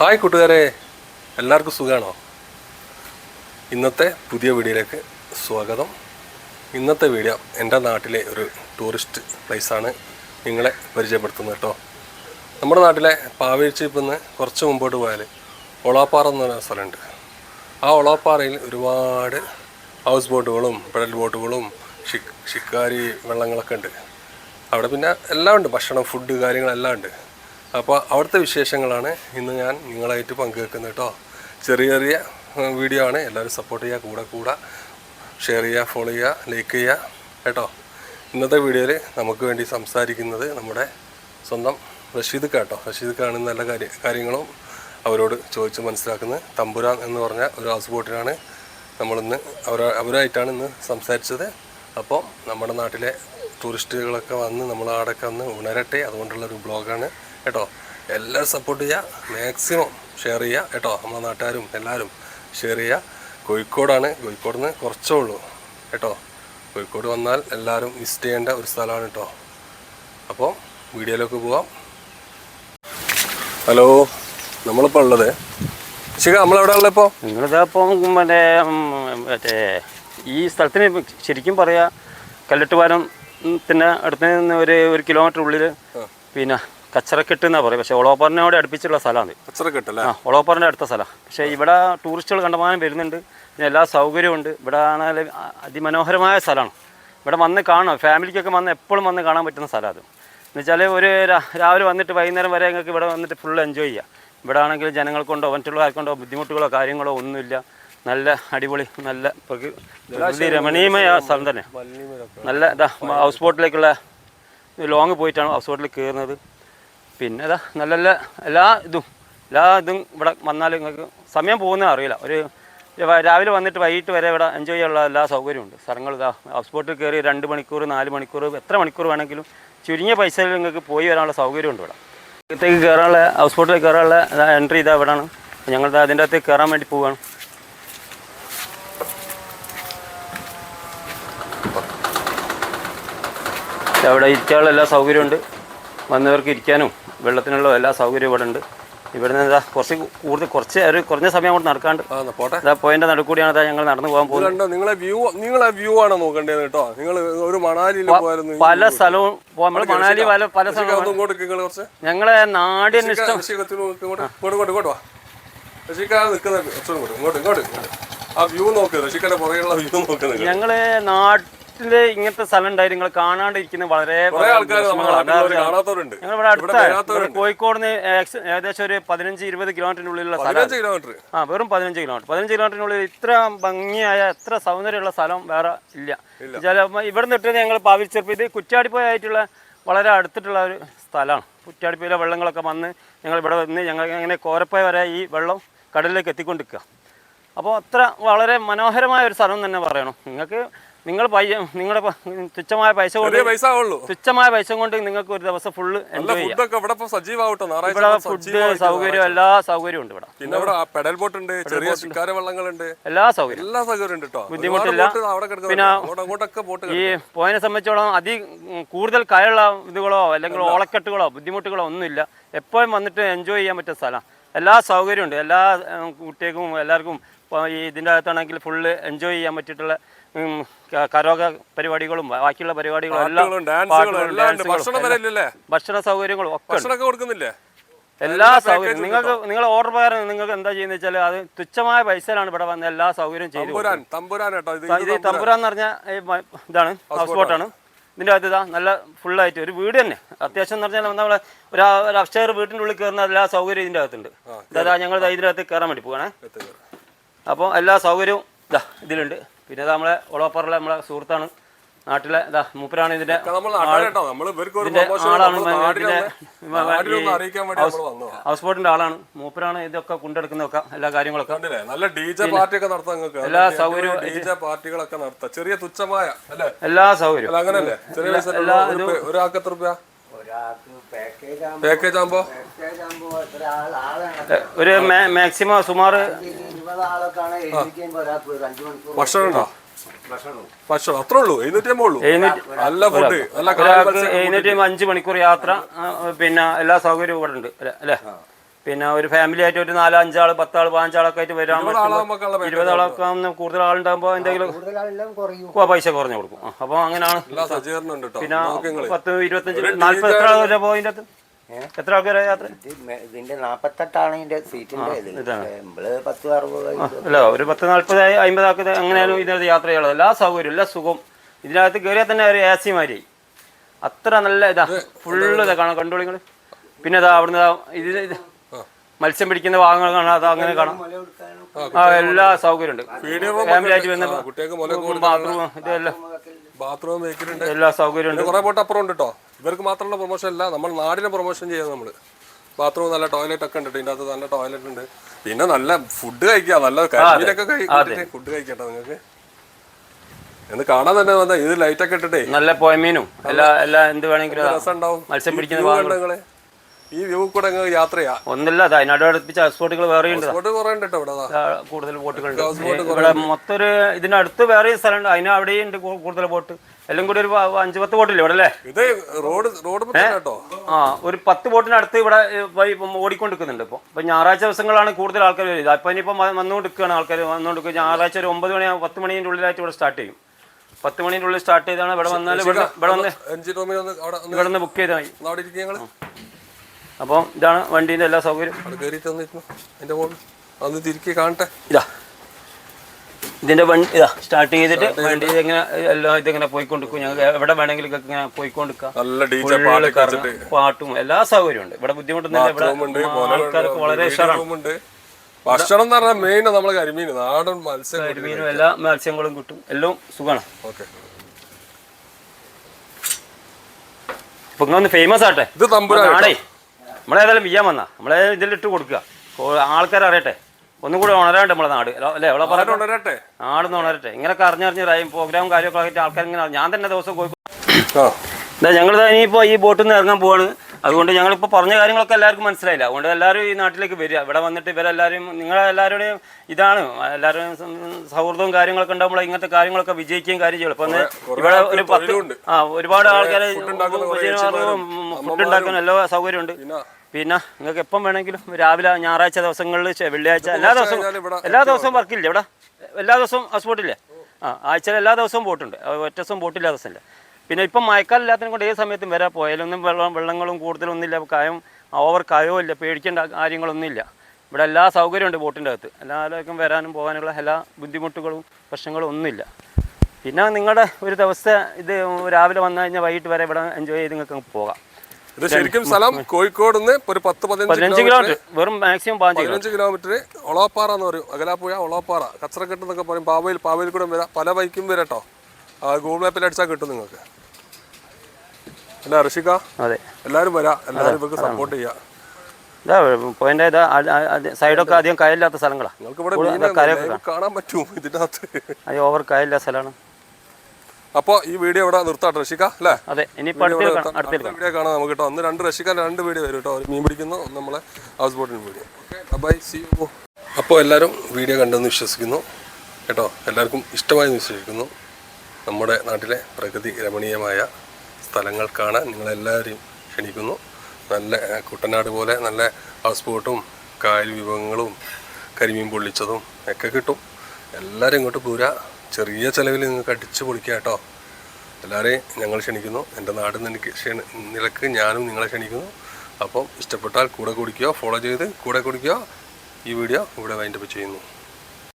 Hi കൂട്ടുകാരെ. എല്ലാവർക്കും സുഖമാണോ ഇന്നത്തെ പുതിയ വീഡിയോയിലേക്ക് സ്വാഗതം. ഇന്നത്തെ വീഡിയോ എന്റെ നാട്ടിലെ ഒരു ടൂറിസ്റ്റ് പ്ലേസാണ് നിങ്ങളെ പരിചയപ്പെടുത്തുന്നത് കേട്ടോ. നമ്മുടെ നാട്ടിലെ പാവേഴ്ചിപ്പിൽ നിന്ന് കുറച്ച് മുമ്പോട്ട് പോയാൽ ഒളാപ്പാറ എന്ന് പറയുന്ന സ്ഥലമുണ്ട്. ആ ഒളാപ്പാറയിൽ ഒരുപാട് ഹൗസ് ബോട്ടുകളും പെഡൽ ബോട്ടുകളും ഷിക്കാരി വെള്ളങ്ങളൊക്കെ ഉണ്ട്. അവിടെ പിന്നെ എല്ലാം ഉണ്ട്. ഭക്ഷണം ഫുഡ് കാര്യങ്ങളെല്ലാം ഉണ്ട്. അപ്പോൾ അവിടുത്തെ വിശേഷങ്ങളാണ്. ഇന്ന് ഞാൻ നിങ്ങളായിട്ട് പങ്കുവെക്കുന്നത് കേട്ടോ ചെറിയ ചെറിയ വീഡിയോ ആണ്. എല്ലാവരും സപ്പോർട്ട് ചെയ്യുക കൂടെ കൂടെ. ഷെയർ ചെയ്യുക ഫോളോ ചെയ്യുക ലൈക്ക് ചെയ്യുക കേട്ടോ. ഇന്നത്തെ വീഡിയോയിൽ നമുക്ക് വേണ്ടി സംസാരിക്കുന്നത് നമ്മുടെ സ്വന്തം റഷീദ് കേട്ടോ റഷീദ് കാണുന്ന നല്ല കാര്യ കാര്യങ്ങളും അവരോട് ചോദിച്ച് മനസ്സിലാക്കുന്നത്. തമ്പുരാൻ എന്ന് പറഞ്ഞ ഒരു ഹൗസ് ബോട്ടിനാണ് നമ്മളിന്ന് അവർ അവരായിട്ടാണ് ഇന്ന് സംസാരിച്ചത്. അപ്പോൾ നമ്മുടെ നാട്ടിലെ ടൂറിസ്റ്റുകളൊക്കെ വന്ന് നമ്മൾ അവിടെയൊക്കെ വന്ന് ഉണരട്ടെ. അതുകൊണ്ടുള്ള ഒരു ബ്ലോഗാണ് കേട്ടോ. എല്ലാവരും സപ്പോർട്ട് ചെയ്യുക മാക്സിമം ഷെയർ ചെയ്യുക കേട്ടോ നമ്മുടെ നാട്ടുകാരും എല്ലാവരും ഷെയർ ചെയ്യുക കോഴിക്കോടാണ്. കോഴിക്കോട് നിന്ന് കുറച്ചേ ഉള്ളൂ. കേട്ടോ കോഴിക്കോട് വന്നാൽ എല്ലാവരും വിസിറ്റ് ചെയ്യേണ്ട ഒരു സ്ഥലമാണ് കേട്ടോ. അപ്പോൾ വീഡിയോയിലേക്ക് പോവാം. ഹലോ നമ്മളിപ്പോൾ ഉള്ളത്? ശിഖ നമ്മളെവിടെ ഉള്ളത് ഇപ്പോൾ നിങ്ങളിതാ ഇപ്പം മറ്റേ മറ്റേ ഈ സ്ഥലത്തിന് ശരിക്കും പറയാ കല്ലിട്ടുപാലത്തിന് അടുത്ത് നിന്ന് ഒരു ഒരു കിലോമീറ്റർ ഉള്ളിൽ പിന്നെ കച്ചറക്കെട്ട് എന്നാ പറയും. പക്ഷേ ഒളോപ്പറിനോട് അടുപ്പിച്ചുള്ള സ്ഥലമാണ്. അച്ചറക്കെട്ടല്ലേ ആ ഒളോപ്പറിന്റെ അടുത്ത സ്ഥലം. പക്ഷേ ഇവിടെ ടൂറിസ്റ്റുകൾ കണ്ടമാനം വരുന്നുണ്ട്. പിന്നെ എല്ലാ സൗകര്യവും ഉണ്ട്. ഇവിടെ ആണെങ്കിൽ അതിമനോഹരമായ സ്ഥലമാണ്. ഇവിടെ വന്ന് കാണാം. ഫാമിലിക്കൊക്കെ വന്ന് എപ്പോഴും വന്ന് കാണാൻ പറ്റുന്ന സ്ഥലം അത്. എന്നുവെച്ചാൽ ഒരു രാവിലെ വന്നിട്ട് വൈകുന്നേരം വരെ ഞങ്ങൾക്ക് ഇവിടെ വന്നിട്ട് ഫുൾ എൻജോയ് ചെയ്യാം. ഇവിടെ ആണെങ്കിൽ ജനങ്ങൾക്കൊണ്ടോ മറ്റുള്ളവർക്കൊണ്ടോ ബുദ്ധിമുട്ടുകളോ കാര്യങ്ങളോ ഒന്നുമില്ല. നല്ല അടിപൊളി നല്ല പ്രകൃ- പ്രകൃതി രമണീയമായ സ്ഥലം തന്നെ. നല്ല ഇതാ ഹൗസ് ബോട്ടിലേക്കുള്ള ലോങ് പോയിട്ടാണ് ഹൗസ് ബോട്ടിൽ കയറുന്നത്. പിന്നെ ഇതാ നല്ല നല്ല എല്ലാ ഇതും എല്ലാ ഇതും ഇവിടെ വന്നാൽ നിങ്ങൾക്ക് സമയം പോകുന്നത് അറിയില്ല. ഒരു രാവിലെ വന്നിട്ട് വൈകിട്ട് വരെ ഇവിടെ എൻജോയ് ചെയ്യാനുള്ള എല്ലാ സൗകര്യമുണ്ട് സ്ഥലങ്ങൾ ഇതാ ഹൗസ് ബോട്ടിൽ കയറി രണ്ട് മണിക്കൂർ നാല് മണിക്കൂർ എത്ര മണിക്കൂർ വേണമെങ്കിലും ചുരുങ്ങിയ പൈസയിൽ നിങ്ങൾക്ക് പോയി വരാനുള്ള സൗകര്യമുണ്ട് ഇവിടെ. അകത്തേക്ക് കയറാനുള്ള ഹൗസ് ബോട്ടിൽ കയറാനുള്ള എൻട്രി ഇതാ ഇവിടെയാണ് ഞങ്ങൾ അതിന്റെ അകത്തേക്ക് കയറാൻ വേണ്ടി പോവുകയാണ് അവിടെ ഇരിക്കാനുള്ള എല്ലാ സൗകര്യമുണ്ട് വന്നവർക്ക് ഇരിക്കാനും വെള്ളത്തിനുള്ള എല്ലാ സൗകര്യവും ഇവിടെ ഉണ്ട്. ഇവിടെ നിന്ന് ഇതാ കുറച്ച് കൂടുതൽ കുറച്ച് ഒരു കുറഞ്ഞ സമയം കൊണ്ട് നടക്കാണ്ട്. പോട്ടെ. ഇതാ പോയിന്റെ നടുക്കൂടിയാണ് ഇതാ ഞങ്ങൾ നടന്നു പോകാൻ പോകുന്നത്. നിങ്ങളെ വ്യൂ നിങ്ങളെ വ്യൂ ആണ് നോക്കേണ്ടത് കേട്ടോ. നിങ്ങൾ ഒരു മണാലിയിൽ പല സ്ഥലവും നമ്മൾ മണാലി പല പല സ്ഥലവും ഞങ്ങളെ നാടിന് ഇഷ്ടം ഞങ്ങൾ ഇങ്ങോട്ട് ഇങ്ങോട്ട് ആ വ്യൂ നോക്ക് ഋഷിക്കന്റെ പുറകെയുള്ള വ്യൂ ഞങ്ങൾ നാട്ടിൽ ഇങ്ങനത്തെ സ്ഥലം ഉണ്ടായി നിങ്ങൾ കാണാണ്ടിരിക്കുന്ന വളരെ ഇവിടെ അടുത്ത വരാത്തവരുണ്ട്. കോഴിക്കോട് ഏകദേശം ഒരു പതിനഞ്ച് ഇരുപത് കിലോമീറ്ററിനുള്ളിലുള്ള സ്ഥലം. കിലോമീറ്റർ ആ വെറും പതിനഞ്ച് കിലോമീറ്റർ പതിനഞ്ച് കിലോമീറ്ററിനുള്ളിൽ ഇത്ര ഭംഗിയായ എത്ര സൗന്ദര്യമുള്ള സ്ഥലം വേറെ ഇല്ല. ഇവിടെ നിന്നിട്ട് ഞങ്ങൾ പാവിച്ചെറുപ്പ് ഇത് കുറ്റാടിപ്പോയായിട്ടുള്ള വളരെ അടുത്തിട്ടുള്ള ഒരു സ്ഥലമാണ്. കുറ്റാടിപ്പോയിലെ വെള്ളങ്ങളൊക്കെ വന്ന് ഞങ്ങൾ ഇവിടെ വന്ന് ഞങ്ങൾ അങ്ങനെ കോരപ്പോയ വരെ ഈ വെള്ളം കടലിലേക്ക് എത്തിക്കൊണ്ടിരിക്കുക. അപ്പോൾ അത്ര വളരെ മനോഹരമായ ഒരു സ്ഥലം തന്നെ പറയണം. നിങ്ങൾക്ക് നിങ്ങൾ പൈസ നിങ്ങളുടെ തുച്ഛമായ പൈസ കൊണ്ട് പൈസ ആവുള്ളൂ. തുച്ഛമായ പൈസ കൊണ്ട് നിങ്ങൾക്ക് ഒരു ദിവസം ഫുള്ള് ഇവിടെ ഫുഡ് സൗകര്യം എല്ലാ സൗകര്യവും ഉണ്ട് ഇവിടെ. പിന്നെ ഇവിടെ പെഡൽ ബോട്ട് ഉണ്ട് ചെറിയ ശിക്കാര വെള്ളങ്ങളുണ്ട്. എല്ലാ സൗകര്യം എല്ലാ സൗകര്യം ഉണ്ട് കേട്ടോ ബുദ്ധിമുട്ടില്ല. പിന്നെ ഈ പോയതിനെ സംബന്ധിച്ചോളം അതി കൂടുതൽ കയുള്ള ഇതുകളോ അല്ലെങ്കിൽ ഓളക്കെട്ടുകളോ ബുദ്ധിമുട്ടുകളോ ഒന്നുമില്ല. എപ്പോഴും വന്നിട്ട് എൻജോയ് ചെയ്യാൻ പറ്റിയ സ്ഥലം. എല്ലാ സൗകര്യമുണ്ട് എല്ലാ ഉം, കുട്ടികൾക്കും എല്ലാവർക്കും ഈ ഇതിന്റെ അകത്താണെങ്കിൽ ഫുള്ള് എൻജോയ് ചെയ്യാൻ പറ്റിയിട്ടുള്ള കരോഗ പരിപാടികളും ബാക്കിയുള്ള പരിപാടികളും എല്ലാം ഭക്ഷണം സൗകര്യങ്ങളും ഒക്കെ കൊടുക്കുന്നില്ലേ? എല്ലാ സൗകര്യവും. നിങ്ങൾക്ക് നിങ്ങൾ ഓർഡർ പ്രകാരം നിങ്ങൾക്ക് എന്താ ചെയ്യുന്നത് വെച്ചാൽ അത് തുച്ഛമായ പൈസയിലാണ് ഇവിടെ വന്ന എല്ലാ സൗകര്യവും ചെയ്തു തമ്പുരാൻ ഇത് എന്ന് പറഞ്ഞ ഇതാണ് ഹൗസ് ബോട്ടാണ് ഇതിന്റെ അകത്ത് ഇതാ നല്ല ഫുള്ളായിട്ട് ഒരു വീട് തന്നെ. അത്യാവശ്യം എന്ന് പറഞ്ഞാൽ നമ്മൾ ഒരു ഒരു അക്ഷയർ വീട്ടിന്റെ ഉള്ളിൽ കയറുന്ന എല്ലാ സൗകര്യവും ഇതിന്റെ അകത്തുണ്ട്. ഇതാ ഞങ്ങൾ ഇതിന്റെ ഇതിന്റെ അകത്ത് കയറാൻ വേണ്ടി പോകണേ അപ്പോൾ എല്ലാ സൗകര്യവും ഇതാ ഇതിലുണ്ട്. പിന്നെ ഇതാ നമ്മളെ ഒളോപ്പറിലെ നമ്മളെ സുഹൃത്താണ്. നാട്ടിലെ ഇതാ മൂപ്പരാണ് ഇതിന്റെ നമ്മൾ നാട്ടുകാർ കേട്ടോ. നമ്മൾ ഇവർക്ക് ഒരു ഇതിന്റെ ഹൗസ് ബോട്ടിന്റെ ആളാണ്. മൂപ്പരാണ് ഇതൊക്കെ കൊണ്ടെടുക്കുന്നതൊക്കെ എല്ലാ കാര്യങ്ങളൊക്കെ. കണ്ടില്ലേ? നല്ല ഡിജെ പാർട്ടിയൊക്കെ പാർട്ടി ഒക്കെ നടത്താം എല്ലാ സൗകര്യവും ഡിജെ പാർട്ടികളൊക്കെ നടത്താം. ചെറിയ തുച്ഛമായ അല്ലേ? എല്ലാ സൗകര്യവും. അങ്ങനല്ലേ? ചെറിയ രൂപ പാക്കേജ് ആകുമ്പോ ഒരു മാക്സിമം സുമാർ മണിക്കൂർ ഭക്ഷണം. അത്രേ ഉള്ളൂ. എഴുന്നൂറ്റി അമ്പത് ഉള്ളൂ. എഴുന്നൂറ്റി നല്ല ഫുഡ് നല്ല ഒരാൾക്ക് എഴുന്നൂറ്റി അഞ്ച് മണിക്കൂർ യാത്ര പിന്നെ എല്ലാ സൗകര്യവും ഇവിടെ ഉണ്ട്. അല്ലേ- അല്ലേ? പിന്നെ ഒരു ഫാമിലി ആയിട്ട് ഒരു നാലോ അഞ്ചാൾ പത്താൾ പതിനഞ്ചാളൊക്കെ ആയിട്ട് വരാൻ ഇരുപത് ആളാകുമ്പോൾ ഉള്ള ഇരുപത് ആളൊക്കെ ആവുന്ന കൂടുതൽ ആളുണ്ടാകുമ്പോൾ എന്തെങ്കിലും പൈസ കുറഞ്ഞു കൊടുക്കും. അപ്പൊ അപ്പോൾ അങ്ങനെയാണ് പിന്നെ പത്ത് ഇരുപത്തഞ്ച് നാല്പത് എത്ര ആൾ എത്ര ആൾക്കാരാ യാത്ര? ഇതിന്റെ നാപ്പത്തെട്ടാണ് ഇതിന്റെ സീറ്റിന്റെ. നമ്മൾ പത്ത് അറുപത് അല്ല ഒരു പത്ത് നാല്പത് അമ്പത് ആൾക്കാർ എങ്ങനെയാലും ഇതിനകത്ത് യാത്ര ചെയ്യാനുള്ളത്. എല്ലാ സൗകര്യവും എല്ലാ സുഖം ഇതിനകത്ത് കയറിയാൽ തന്നെ ഒരു എ സി മാതിരി. അത്ര നല്ല ഇതാ ഫുള്ള് ഇതാ കാണാം കണ്ടോളി നിങ്ങൾ പിന്നെ ഇതാ അവിടുന്ന് ഇത് ഇത് മത്സ്യം പിടിക്കുന്ന ഭാഗങ്ങൾ കാണാം അത് അങ്ങനെ കാണാം. ആ എല്ലാ സൗകര്യം ഉണ്ട് ഫാമിലി ആയിട്ട് വന്ന കുട്ടികൾക്ക് ബാത്റൂം ഇതെല്ലാം. ബാത്റൂം എല്ലാ സൗകര്യം ഉണ്ട് കുറെ പോട്ട് അപ്പുറം ഉണ്ട് കേട്ടോ ഇവർക്ക് മാത്രമുള്ള പ്രൊമോഷൻ അല്ല നമ്മൾ നാടിനെ പ്രൊമോഷൻ ചെയ്യുന്നത് നമ്മൾ ബാത്റൂം നല്ല ടോയ്ലറ്റ് ഒക്കെ ഉണ്ട് ഇതിന്റെ അകത്ത് നല്ല ടോയ്ലറ്റ് ഉണ്ട്. പിന്നെ നല്ല ഫുഡ് കഴിക്കാം നല്ല കരിമീനൊക്കെ കഴിച്ചിട്ട് ഫുഡ് കഴിക്കട്ടോ നിങ്ങൾക്ക്. എന്ന് കാണാൻ തന്നെ വന്ന ഇത് ലൈറ്റ് ഒക്കെ ഇട്ടിട്ടേ. നല്ല പോയമീനും. എല്ലാ എല്ലാ എന്ത് വേണമെങ്കിലും അതാ. രസം ഉണ്ടാവും മത്സ്യം പിടിക്കുന്ന ഈ വ്യൂ കൂടെ യാത്രയാ. യാത്ര ചെയ്യാം ഒന്നില്ല അതാ അതിനോട് വേറെ ഉണ്ട്. കൂടുതൽ ബോട്ടുകളുണ്ട് ഇവിടെ മൊത്തം ഒരു ഇതിനടുത്ത് വേറെ സ്ഥലമുണ്ട്. അതിന് അവിടെയും ഉണ്ട് കൂടുതൽ ബോട്ട് എല്ലാം കൂടി ഒരു അഞ്ച് പത്ത് ബോട്ടില്ലേ ഇവിടെ അല്ലേ? ഇത് റോഡ് റോഡ് കേട്ടോ. ആ ഒരു പത്ത് ബോട്ടിനടുത്ത് ഇവിടെ ഇപ്പം ഓടിക്കൊണ്ടിരിക്കുന്നുണ്ട് ഇപ്പോൾ ഇപ്പൊ ഞായറാഴ്ച ദിവസങ്ങളാണ് കൂടുതൽ ആൾക്കാർ വരുന്നത് അപ്പൊ ഇനിയിപ്പോ വന്നുകൊണ്ടിരിക്കുകയാണ് ആൾക്കാർ. വന്നുകൊണ്ടിരിക്കുക. ഞായറാഴ്ച ഒരു ഒമ്പത് മണി പത്ത് മണിന്റെ ഉള്ളിലായിട്ട് ഇവിടെ സ്റ്റാർട്ട് ചെയ്യും. പത്ത് മണിന്റെ ഉള്ളിൽ സ്റ്റാർട്ട് ചെയ്താണ്. ഇവിടെ വന്നാൽ ഇവിടെ ഇവിടെ വന്ന് ഇവിടെ നിന്ന് ബുക്ക് ചെയ്താൽ മതി. ഒന്ന് അവിടെ ഇരിക്കുക അപ്പം ഇതാണ് വണ്ടീന്റെ എല്ലാ സൗകര്യം. കയറിയിട്ട് മുകളിൽ തിരികെ കാണട്ടെ. ഇതാ. ഇതിന്റെ വണ്ടി ഇതാ സ്റ്റാർട്ട് ചെയ്തിട്ട് വണ്ടി ഇങ്ങനെ എല്ലാം ഇതിങ്ങനെ പോയിക്കൊണ്ടിരിക്കും. ഞങ്ങൾക്ക് എവിടെ വേണമെങ്കിലും ഒക്കെ ഇങ്ങനെ പോയിക്കൊണ്ടിരിക്കാം. പാട്ടും എല്ലാ സൗകര്യവും ഉണ്ട്. ഇവിടെ ബുദ്ധിമുട്ടൊന്നുമില്ല ഇവിടെ ആൾക്കാർക്ക് വളരെ ഇഷ്ടമാണ് ഭക്ഷണം എന്ന് പറഞ്ഞാൽ മെയിൻ നമ്മളെ കരിമീൻ നാടൻ മത്സ്യം കരിമീനും എല്ലാ മത്സ്യങ്ങളും കിട്ടും. എല്ലാം സുഖമാണ്. ഓക്കെ ഇപ്പൊ ഇങ്ങനെ ഫേമസ് ആട്ടെ? ഇത് തമ്പുരാൻ ആടേ നമ്മളേതായാലും വിയ്യാൻ വന്നാ. നമ്മളെ ഇതിലിട്ട് കൊടുക്കുക. ആൾക്കാർ അറിയട്ടെ ഒന്നും കൂടെ ഉണരാണ്ട് നമ്മളെ നാട്. അല്ലേ അവളെ പറഞ്ഞു? ഉണരട്ടെ. നാടൊന്ന് ഉണരട്ടെ. ഇങ്ങനൊക്കെ അറിഞ്ഞറിഞ്ഞ് പ്രോഗ്രാം കാര്യമൊക്കെ ആയിട്ട് ആൾക്കാർ ഇങ്ങനെ ഞാൻ തന്നെ ദിവസം പോയി ഇതാ ഞങ്ങൾ ഇനിയിപ്പോൾ ഈ ബോട്ടിൽ നിന്ന് ഇറങ്ങാൻ പോവാണ്. അതുകൊണ്ട് ഞങ്ങൾ ഇപ്പൊ പറഞ്ഞ കാര്യങ്ങളൊക്കെ എല്ലാവർക്കും മനസ്സിലായില്ല. അതുകൊണ്ട് എല്ലാവരും ഈ നാട്ടിലേക്ക് വരിക. ഇവിടെ വന്നിട്ട് ഇവരെല്ലാവരും നിങ്ങളെല്ലാവരുടെയും ഇതാണ്. എല്ലാവരും സൗഹൃദവും കാര്യങ്ങളൊക്കെ ഉണ്ടാകുമ്പോൾ ഇങ്ങനത്തെ കാര്യങ്ങളൊക്കെ വിജയിക്കുകയും കാര്യം ചെയ്യും അപ്പോൾ ഇവിടെ ഒരു പത്ത്. ആ ഒരുപാട് ആൾക്കാർ ഉണ്ടാക്കുന്ന ഫുഡ് ഉണ്ടാക്കാൻ എല്ലാ സൗകര്യമുണ്ട്. പിന്നെ നിങ്ങൾക്ക് എപ്പം വേണമെങ്കിലും രാവിലെ ഞായറാഴ്ച ദിവസങ്ങളിൽ വെള്ളിയാഴ്ച എല്ലാ ദിവസവും എല്ലാ ദിവസവും വർക്കില്ല ഇവിടെ? എല്ലാ ദിവസവും ഹൗസ് ആ ആഴ്ചയിൽ എല്ലാ ദിവസവും ബോട്ടുണ്ട് ഒറ്റ ദിവസം ബോട്ടില്ലാത്ത ദിവസമില്ല. പിന്നെ ഇപ്പം മഴക്കാലമില്ലാത്തതിനെ കൊണ്ട് ഏത് സമയത്തും വരാൻ പോയാലൊന്നും വെള്ളം വെള്ളങ്ങളും കൂടുതലൊന്നുമില്ല കായം ഓവർ കായോ ഇല്ല പേടിക്കേണ്ട കാര്യങ്ങളൊന്നുമില്ല. ഇവിടെ എല്ലാ സൗകര്യമുണ്ട് ബോട്ടിന്റെ അകത്ത്. എല്ലാവർക്കും വരാനും പോകാനുള്ള എല്ലാ ബുദ്ധിമുട്ടുകളും പ്രശ്നങ്ങളും ഒന്നുമില്ല. പിന്നെ നിങ്ങളുടെ ഒരു ദിവസത്തെ ഇത് രാവിലെ വന്നു കഴിഞ്ഞാൽ വൈകിട്ട് വരെ ഇവിടെ എൻജോയ് ചെയ്ത് നിങ്ങൾക്ക് പോകാം. ഇത് ശരിക്കും സ്ഥലം കോഴിക്കോട് നിന്ന് ഒരു പത്ത് പതിനഞ്ച് കിലോമീറ്റർ വെറും മാക്സിമം പതിനഞ്ച് കിലോമീറ്റർ ഒളോപ്പാറ എന്ന് പറയും അകലാപ്പുഴ ഒളോപ്പാറ കച്ചറക്കെട്ട് എന്നൊക്കെ പറയും പാവയിൽ പാവയിൽ കൂടെ വരാം പല ബൈക്കും വരാം കേട്ടോ ആ ഗൂഗിൾ മാപ്പിൽ അടിച്ചാൽ കിട്ടും നിങ്ങൾക്ക്. അല്ല ഋഷിക? അതെ. എല്ലാവരും വരാം എല്ലാവരും ഇവർക്ക് സപ്പോർട്ട് ചെയ്യാം. പോയിന്റ് സൈഡൊക്കെ അധികം കയലില്ലാത്ത സ്ഥലങ്ങളാണ് നിങ്ങൾക്ക് ഇവിടെ കാണാൻ പറ്റും ഇതിനകത്ത്? ഓവർ കയലില്ലാത്ത സ്ഥലമാണ്. അപ്പോൾ ഈ വീഡിയോ ഇവിടെ നിർത്താം ഋഷിക അല്ലേ? അതെ ഇനിയിപ്പോൾ അടുത്ത് വീഡിയോ കാണാം നമുക്ക് കേട്ടോ. ഒന്ന് രണ്ട് റഷിക്കാൻ രണ്ട് വീഡിയോ വരും കേട്ടോ. മീൻ പിടിക്കുന്നു നമ്മളെ house ബോട്ടിന് video. Okay bye see you അപ്പോൾ എല്ലാവരും വീഡിയോ കണ്ടെന്ന് വിശ്വസിക്കുന്നു. കേട്ടോ എല്ലാവർക്കും ഇഷ്ടമായി വിശ്വസിക്കുന്നു. നമ്മുടെ നാട്ടിലെ പ്രകൃതി രമണീയമായ സ്ഥലങ്ങൾ കാണാൻ നിങ്ങളെല്ലാവരെയും ക്ഷണിക്കുന്നു. നല്ല കുട്ടനാട് പോലെ നല്ല ഹൗസ് ബോട്ടും കായൽ വിഭവങ്ങളും കരിമീൻ പൊള്ളിച്ചതും ഒക്കെ കിട്ടും. എല്ലാവരും ഇങ്ങോട്ട് പോരാ ചെറിയ ചിലവിൽ നിങ്ങൾക്ക് അടിച്ചു പൊളിക്കുക കേട്ടോ. എല്ലാവരെയും ഞങ്ങൾ ക്ഷണിക്കുന്നു. എന്റെ നാട്ടിൽ നിന്ന് എനിക്ക് ക്ഷണി നിലയ്ക്ക് ഞാനും നിങ്ങളെ ക്ഷണിക്കുന്നു. അപ്പം ഇഷ്ടപ്പെട്ടാൽ കൂടെ കുടിക്കുക ഫോളോ ചെയ്ത് കൂടെ കുടിക്കുക. ഈ വീഡിയോ ഇവിടെ വൈൻഡപ്പ് ചെയ്യുന്നു.